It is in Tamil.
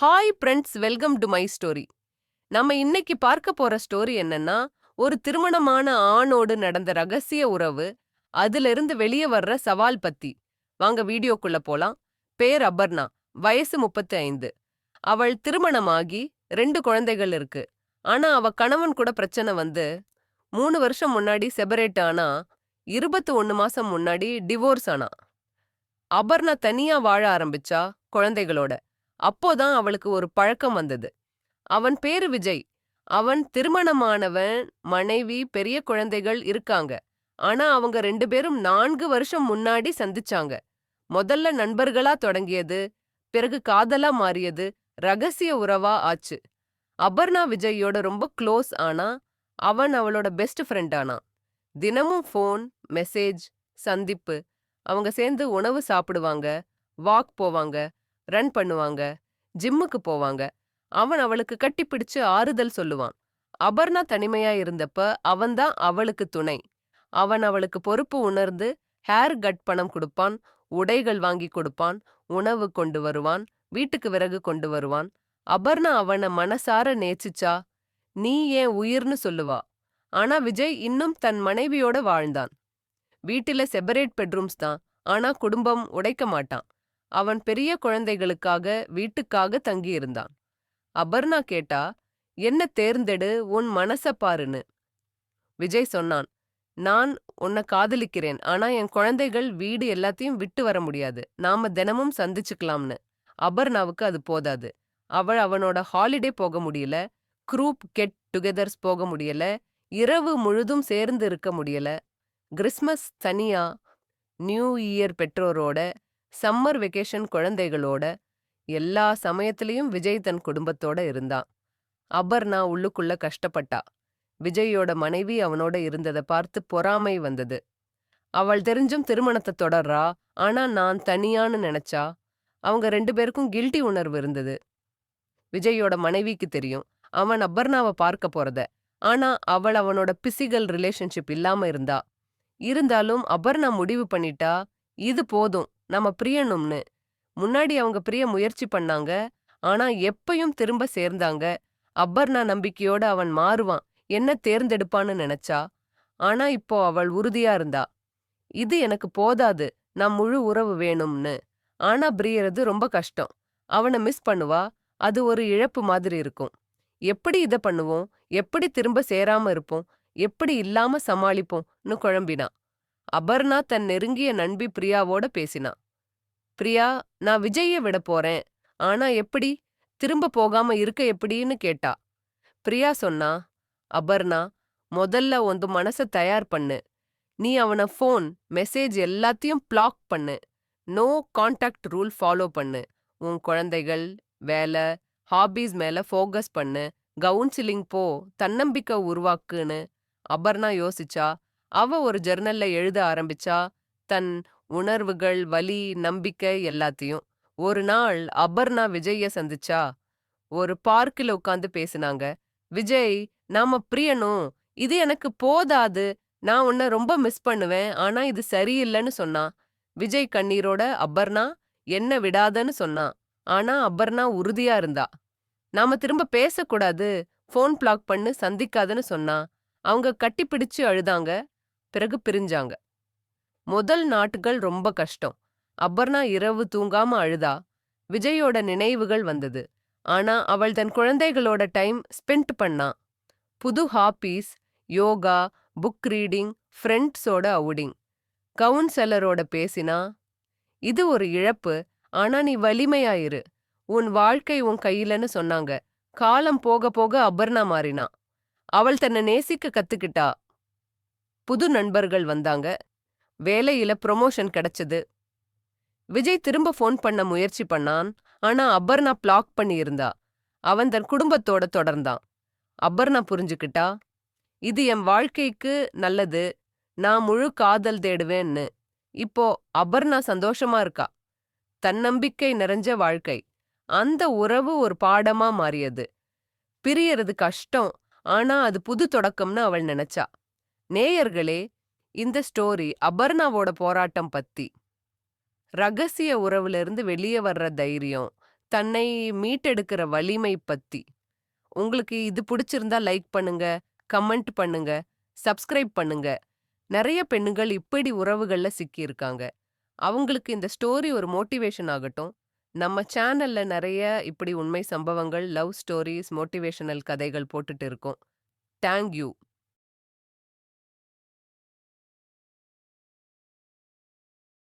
Hi friends welcome to my story நம்ம இன்னைக்கு பார்க்க போற ஸ்டோரி என்னன்னா ஒரு திருமணமான ஆணோடு நடந்த ரகசிய உறவு அதிலிருந்து வெளியே வர்ற சவால் பத்தி. வாங்க வீடியோக்குள்ள போலாம். பேர் அபர்ணா வயசு முப்பத்தி ஐந்து அவள் திருமணமாகி ரெண்டு குழந்தைகள் இருக்கு. ஆனா அவ கணவன் கூட பிரச்சனை வந்து மூணு வருஷம் முன்னாடி செபரேட் ஆனா இருபத்தி ஒன்னு மாசம் முன்னாடி டிவோர்ஸ் ஆனா. அபர்ணா தனியா வாழ ஆரம்பிச்சா குழந்தைகளோட. அப்போதான் அவளுக்கு ஒரு பழக்கம் வந்தது. அவன் பேரு விஜய். அவன் திருமணமானவன் மனைவி பெரிய குழந்தைகள் இருக்காங்க. ஆனா அவங்க ரெண்டு பேரும் நான்கு வருஷம் முன்னாடி சந்திச்சாங்க. முதல்ல நண்பர்களா தொடங்கியது பிறகு காதலா மாறியது ரகசிய உறவா ஆச்சு. அபர்ணா விஜயோட ரொம்ப க்ளோஸ் ஆனா அவன் அவளோட பெஸ்ட் ஃப்ரெண்ட் ஆனா. தினமும் ஃபோன் மெசேஜ் சந்திப்பு. அவங்க சேர்ந்து உணவு சாப்பிடுவாங்க வாக் போவாங்க ரன் பண்ணுவாங்க ஜிம்முக்கு போவாங்க. அவன் அவளுக்கு கட்டிப்பிடிச்சு ஆறுதல் சொல்லுவான். அபர்ணா தனிமையா இருந்தப்ப அவன்தான் அவளுக்கு துணை. அவன் அவளுக்கு பொறுப்பு உணர்ந்து ஹேர் கட் பணம் கொடுப்பான் உடைகள் வாங்கி கொடுப்பான் உணவு கொண்டு வருவான் வீட்டுக்கு விறகு கொண்டு வருவான். அபர்ணா அவனை மனசார நேசிச்சா நீ ஏன் உயிர்னு சொல்லுவா? ஆனா விஜய் இன்னும் தன் மனைவியோட வாழ்ந்தான். வீட்டில செப்பரேட் பெட்ரூம்ஸ் தான் ஆனா குடும்பம் உடைக்க மாட்டான். அவன் பெரிய குழந்தைகளுக்காக வீட்டுக்காக தங்கியிருந்தான். அபர்ணா கேட்டா என்ன தேர்ந்தெடு உன் மனச பாருன்னு. விஜய் சொன்னான் நான் உன்னை காதலிக்கிறேன் ஆனா என் குழந்தைகள் வீடு எல்லாத்தையும் விட்டு வர முடியாது. நாம தினமும் சந்திச்சுக்கலாம்னு. அபர்ணாவுக்கு அது போதாது. அவள் அவனோட ஹாலிடே போக முடியல குரூப் கெட் டுகெதர்ஸ் போக முடியல இரவு முழுதும் சேர்ந்து இருக்க முடியல. கிறிஸ்மஸ் தனியா நியூ இயர் பெற்றோரோட சம்மர் வெக்கேஷன் குழந்தைகளோட எல்லா சமயத்திலையும் விஜய் தன் குடும்பத்தோட இருந்தான். அபர்ணா உள்ளுக்குள்ள கஷ்டப்பட்டா. விஜயோட மனைவி அவனோட இருந்ததை பார்த்து பொறாமை வந்தது. அவள் தெரிஞ்சும் திருமணத்தை தொடர்றா ஆனா நான் தனியான்னு நினைச்சா அவங்க ரெண்டு பேருக்கும் கில்ட்டி உணர்வு இருந்தது. விஜயோட மனைவிக்கு தெரியும் அவன் அபர்ணாவை பார்க்க போறத. ஆனா அவள் அவனோட பிசிக்கல் ரிலேஷன்ஷிப் இல்லாம இருந்தா. இருந்தாலும் அபர்ணா முடிவு பண்ணிட்டா இது போதும். நம்ம பிரியணும்னு. முன்னாடி அவங்க பிரிய முயற்சி பண்ணாங்க. ஆனா எப்பயும் திரும்ப சேர்ந்தாங்க. அபர்ணா நம்பிக்கையோட அவன் மாறுவான். என்ன தேர்ந்தெடுப்பான்னு நினைச்சா? ஆனா இப்போ அவள் உறுதியா இருந்தா. இது எனக்கு போதாது. நான் முழு உறவு வேணும்னு. ஆனா பிரியறது ரொம்ப கஷ்டம். அவனை மிஸ் பண்ணுவா? அது ஒரு இழப்பு மாதிரி இருக்கும். எப்படி இத பண்ணுவோம்? எப்படி திரும்ப சேராம இருப்போம்? எப்படி இல்லாம சமாளிப்போம்னு குழம்பினா? அபர்ணா தன் நெருங்கிய நண்பி பிரியாவோட பேசினா. பிரியா நான் விஜய விட போறேன். ஆனா எப்படி? திரும்ப போகாம இருக்க எப்படின்னு கேட்டா. பிரியா சொன்னா அபர்ணா முதல்ல உந்து மனச தயார் பண்ணு. நீ அவன ஃபோன் மெசேஜ் எல்லாத்தையும் பிளாக் பண்ணு. நோ கான்டாக்ட் ரூல் ஃபாலோ பண்ணு. உன் குழந்தைகள் வேலை ஹாபீஸ் மேல ஃபோக்கஸ் பண்ணு. கவுன்சிலிங் போ தன்னம்பிக்கை உருவாக்குன்னு. அபர்ணா யோசிச்சா அவ ஒரு ஜெர்னல்ல எழுத ஆரம்பிச்சா தன் உணர்வுகள் வலி நம்பிக்கை எல்லாத்தையும். ஒரு நாள் அபர்ணா விஜய சந்திச்சா ஒரு பார்க்கில் உட்காந்து பேசினாங்க விஜய் நாம பிரியனும் இது எனக்கு போதாது. நான் உன்னை ரொம்ப மிஸ் பண்ணுவேன். ஆனா இது சரியில்லைன்னு சொன்னான் விஜய் கண்ணீரோட அபர்ணா என்ன விடாதன்னு சொன்னான் ஆனா அபர்ணா உறுதியா இருந்தா. நாம திரும்ப பேசக்கூடாது. ஃபோன் பிளாக் பண்ணு சந்திக்காதன்னு சொன்னா. அவங்க கட்டிப்பிடிச்சு அழுதாங்க. பிறகு பிரிஞ்சாங்க. முதல் நாட்கள் ரொம்ப கஷ்டம். அபர்ணா இரவு தூங்காம அழுதா விஜயோட நினைவுகள் வந்தது. ஆனா அவள் தன் குழந்தைகளோட டைம் ஸ்பெண்ட் பண்ணா. புது ஹாபீஸ் யோகா புக் ரீடிங் ஃப்ரெண்ட்ஸோட அவுடிங் கவுன்சலரோட பேசினா இது ஒரு இழப்பு ஆனா நீ வலிமையாயிரு உன் வாழ்க்கை உன் கையிலன்னு சொன்னாங்க. காலம் போக போக அபர்ணா மாறினா. அவள் தன்னை நேசிக்க கத்துக்கிட்டா. புது நண்பர்கள் வந்தாங்க. வேலையில ப்ரொமோஷன் கிடைச்சது. விஜய் திரும்ப ஃபோன் பண்ண முயற்சி பண்ணான். ஆனா அபர்ணா பிளாக் பண்ணியிருந்தா. அவன் தன் குடும்பத்தோட தொடர்ந்தான். அபர்ணா புரிஞ்சுக்கிட்டா இது என் வாழ்க்கைக்கு நல்லது. நான் முழு காதல் தேடுவேன்னு. இப்போ அபர்ணா சந்தோஷமா இருக்கா? தன்னம்பிக்கை நிறைஞ்ச வாழ்க்கை. அந்த உறவு ஒரு பாடமா மாறியது. பிரியறது கஷ்டம். ஆனா அது புது தொடக்கம்னு அவள் நினைச்சா. நேயர்களே இந்த ஸ்டோரி அபர்ணாவோட போராட்டம் பத்தி ரகசிய உறவுல இருந்து வெளியே வர்ற தைரியம் தன்னை மீட்டெடுக்கிற வலிமை பத்தி. உங்களுக்கு இது பிடிச்சிருந்தா லைக் பண்ணுங்க, கமெண்ட் பண்ணுங்க, சப்ஸ்கிரைப் பண்ணுங்க. நிறைய பெண்ணுங்கள் இப்படி உறவுகள்ல சிக்கியிருக்காங்க. அவங்களுக்கு இந்த ஸ்டோரி ஒரு மோட்டிவேஷன் ஆகட்டும். நம்ம சேனல்ல நிறைய இப்படி உண்மை சம்பவங்கள், லவ் ஸ்டோரிஸ் மோட்டிவேஷனல் கதைகள் போட்டுட்டு இருக்கோம். Thank you.